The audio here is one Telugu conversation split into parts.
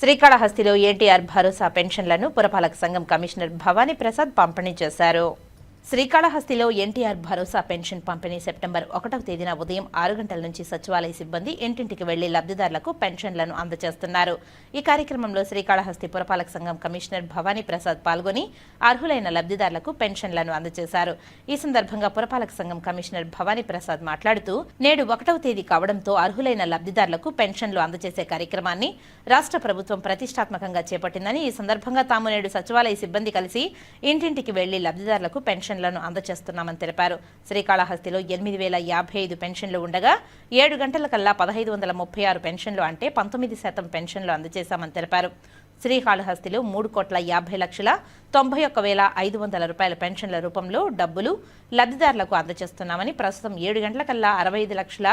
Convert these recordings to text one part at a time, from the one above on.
శ్రీకాళహస్తిలో ఎన్టీఆర్ భరోసా పెన్షన్లను పురపాలక సంఘం కమిషనర్ భవానీ ప్రసాద్ పంపిణీ చేశారు. శ్రీకాళహస్తిలో ఎన్టీఆర్ భరోసా పెన్షన్ పంపిణీ సెప్టెంబర్ ఒకటవ తేదీన ఉదయం ఆరు గంటల నుంచి సచివాలయ సిబ్బంది ఇంటింటికి వెళ్ళి లబ్ధిదారులకు పెన్షన్లను అందజేస్తున్నారు. ఈ కార్యక్రమంలో శ్రీకాళహస్తి పురపాలక సంఘం కమిషనర్ భవానీ ప్రసాద్ పాల్గొని అర్హులైన లబ్ధిదారులకు పెన్షన్లను అందజేశారు. ఈ సందర్భంగా పురపాలక సంఘం కమిషనర్ భవానీ ప్రసాద్ మాట్లాడుతూ నేడు ఒకటవ తేదీ కావడంతో అర్హులైన లబ్ధిదారులకు పెన్షన్లు అందజేసే కార్యక్రమాన్ని రాష్ట్ర ప్రభుత్వం ప్రతిష్టాత్మకంగా చేపట్టిందని ఈ సందర్భంగా తాము నేడు సచివాలయ సిబ్బంది కలిసి ఇంటింటికి వెళ్ళి లబ్ధిదారులకు పెన్షన్లను అందజేస్తున్నామని తెలిపారు. శ్రీకాళహస్తిలో ఎనిమిది వేల యాభై ఐదు పెన్షన్లు ఉండగా ఏడు గంటల కల్లా పదహైదు వందల ముప్పై ఆరు పెన్షన్లు అంటే పంతొమ్మిది శాతం పెన్షన్లు అందజేశామని తెలిపారు. శ్రీకాళహస్తిలో మూడు కోట్ల యాభై లక్షల తొంభై ఒక్క వేల ఐదు వందల రూపాయల పెన్షన్ల రూపంలో డబ్బులు లబ్ధిదారులకు అందజేస్తున్నామని ప్రస్తుతం ఏడు గంటల కల్లా అరవై ఐదు లక్షల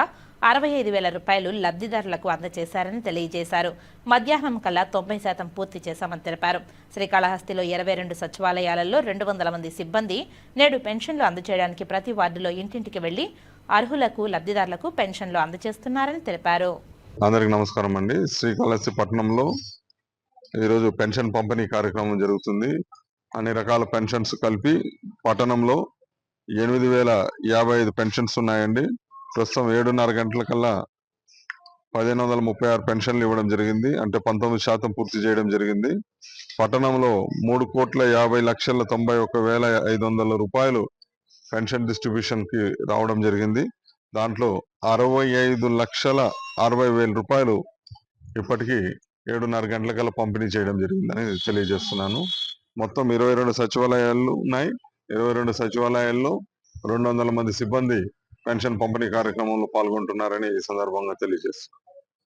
అరవై ఐదు వేల రూపాయలు లబ్ధిదారులకు అందజేశారని తెలియజేశారు. మధ్యాహ్నం కల్లా తొంభై శాతం పూర్తి చేశామని తెలిపారు. శ్రీకాళహస్తిలో ఇరవై రెండు సచివాలయాలలో రెండు వందల మంది సిబ్బంది నేడు పెన్షన్లు అందజేయడానికి ప్రతి వార్డులో ఇంటింటికి వెళ్ళి అర్హులకు లబ్ధిదారులకు పెన్షన్లు అందజేస్తున్నారని తెలిపారు. అందరికి నమస్కారం అండి. శ్రీకాళహస్తి పట్టణంలో ఈరోజు పెన్షన్ పంపిణీ కార్యక్రమం జరుగుతుంది. అన్ని రకాల పెన్షన్స్ కలిపి పట్టణంలో ఎనిమిది వేల యాభై ఐదు పెన్షన్స్ ఉన్నాయండి. ప్రస్తుతం ఏడున్నర గంటల కల్లా పదిహేను వందల ముప్పై ఆరు పెన్షన్లు ఇవ్వడం జరిగింది. అంటే పంతొమ్మిది శాతం పూర్తి చేయడం జరిగింది. పట్టణంలో మూడు కోట్ల యాభై లక్షల తొంభై ఒక వేల ఐదు వందల రూపాయలు పెన్షన్ డిస్ట్రిబ్యూషన్కి రావడం జరిగింది. దాంట్లో అరవై ఐదు లక్షల అరవై వేల రూపాయలు ఇప్పటికీ ఏడున్నర గంటలకల్లా పంపిణీ చేయడం జరిగిందని తెలియజేస్తున్నాను. మొత్తం ఇరవై రెండు సచివాలయాలు ఉన్నాయి. ఇరవై రెండు సచివాలయాల్లో రెండు వందల మంది సిబ్బంది పెన్షన్ పంపిణీ కార్యక్రమంలో పాల్గొంటున్నారని ఈ సందర్భంగా తెలియజేస్తున్నారు